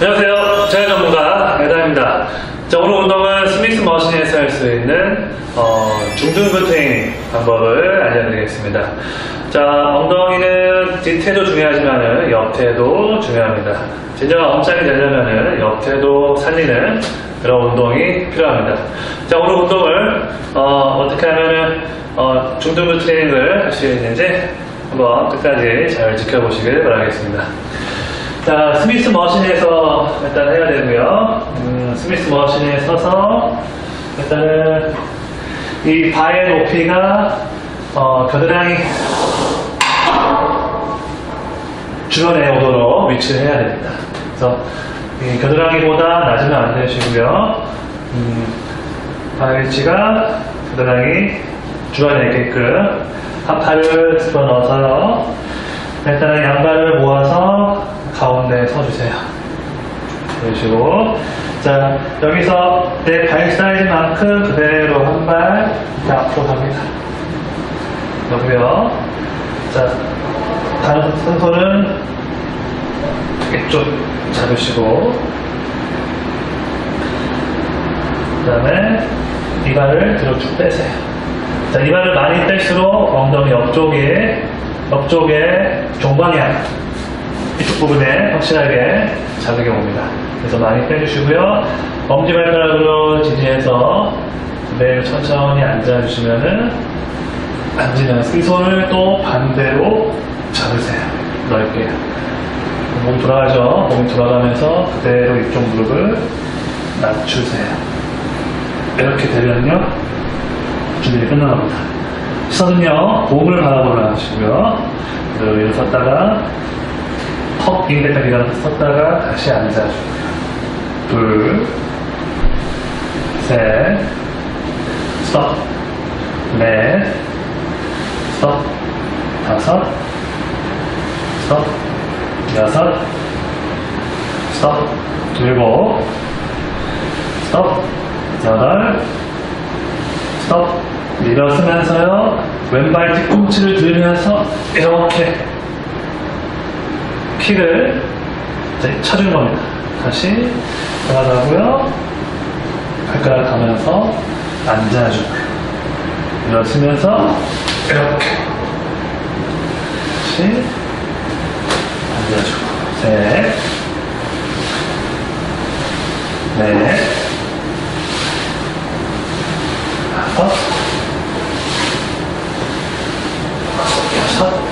안녕하세요. 저희 전문가 에다입니다. 자, 오늘 운동은 스미스 머신에서 할 수 있는 어, 중등근 트레이닝 방법을 알려드리겠습니다. 자, 엉덩이는 뒤태도 중요하지만 옆태도 중요합니다. 진정한 엄살이 되려면 옆태도 살리는 그런 운동이 필요합니다. 자, 오늘 운동을 어, 떻게 하면 어, 중등근 트레이닝을 할 수 있는지 한번 끝까지 잘 지켜보시길 바라겠습니다. 자, 스미스 머신에서 일단 해야 되고요. 음, 스미스 머신에 서서 일단은 이 바의 높이가 어, 겨드랑이 주변에 오도록 위치를 해야 됩니다. 그래서 이 겨드랑이보다 낮으면 안 되시고요. 음, 발 위치가 겨드랑이 주변에 있게끔 한 팔을 집어넣어서요. 일단은 양발을 모아서 가운데 서주세요. 그러시고 자 여기서 내 발 사이즈 만큼 그대로 한 발 앞으로 갑니다. 여기요. 자 다른 손손은 이쪽 잡으시고 그 다음에 이발을 뒤로 쭉 빼세요. 자, 이발을 많이 뺄수록 엉덩이 옆쪽에, 옆쪽에 종방향, 이쪽 부분에 확실하게 자극이 옵니다. 그래서 많이 빼주시고요. 엄지발가락으로 지지해서 매일 천천히 앉아주시면은 앉으면서 이 손을 또 반대로 잡으세요. 넓게. 몸 돌아가죠. 몸이 돌아가면서 그대로 이쪽 무릎을 낮추세요. 이렇게 되면요. 준비 끝나갑니다. 시선은요, 몸을 바라보라 하시고요. 그리고 이렇게 섰다가, 턱 인대까지 섰다가 다시 앉아주고요. 둘, 셋, 스톱, 넷, 스톱, 다섯, 스톱, 여섯, 스톱, 일곱, 스톱, 여덟, 스톱, 밀어쓰면서요, 왼발 뒤꿈치를 들면서 이렇게 이제 쳐주는 겁니다. 다시 돌아가고요, 발가락 가면서 앉아주고요. 밀어쓰면서 이렇게. 다시 앉아주고 셋, 넷, 다섯, 여섯,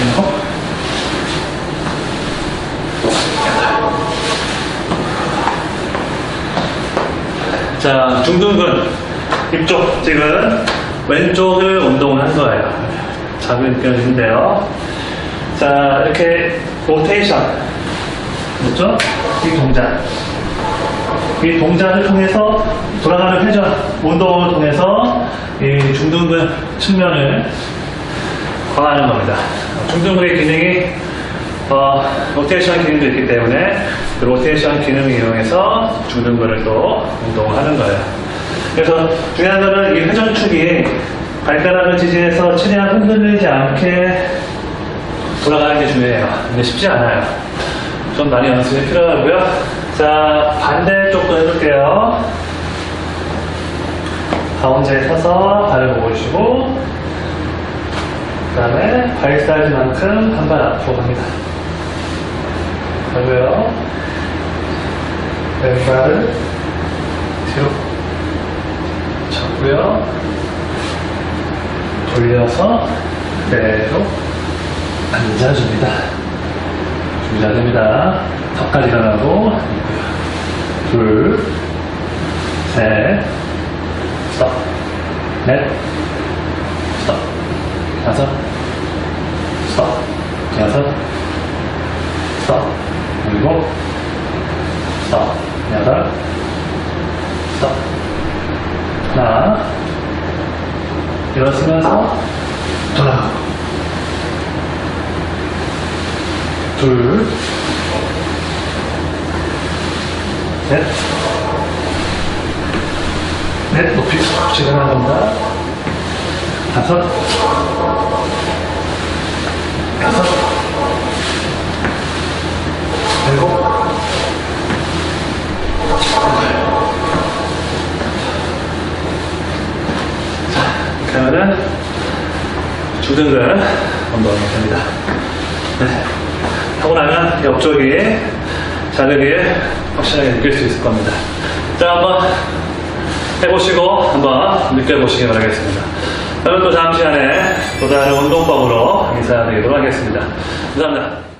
여덟. 자, 중둔근 이쪽 지금 왼쪽을 운동을 한 거예요. 자극이 느껴지는데요. 자, 이렇게 로테이션. 뭐죠? 이 동작. 이 동작을 통해서 돌아가는 회전 운동을 통해서 이 중둔근 측면을 강화하는 겁니다. 중둔근의 기능이 어, 로테이션 기능도 있기 때문에 그 로테이션 기능을 이용해서 중둔근을 또 운동을 하는 거예요. 그래서 중요한 거는 이 회전축이 발가락을 지지해서 최대한 흔들리지 않게 돌아가는 게 중요해요. 근데 쉽지 않아요. 좀 많이 연습이 필요하고요. 자, 반대쪽도 해볼게요. 가운데에 서서 발을 모으시고, 그 다음에 발 사이즈만큼 한 발 앞으로 갑니다. 그리고요. 왼발을 뒤로 잡고요. 돌려서 그대로 앉아줍니다. 준비 잘 됩니다. 턱까지 가라고 둘, 셋, 스톱, 넷, 스톱, 다섯, 여섯, 스톱, 일곱, 스톱, 여덟, 스톱, 하나, 일어서면서 돌아가고 둘, 넷, 넷, 높이 지금 나간다. 다섯, 여섯, 되고 자 그러면은 중등근 운동을 됩니다. 네. 하고 나면 옆쪽이 자극이 확실하게 느낄 수 있을 겁니다. 자 한번 해보시고 한번 느껴보시기 바라겠습니다. 그럼 또 다음 시간에 또 다른 운동법으로 인사드리도록 하겠습니다. 감사합니다.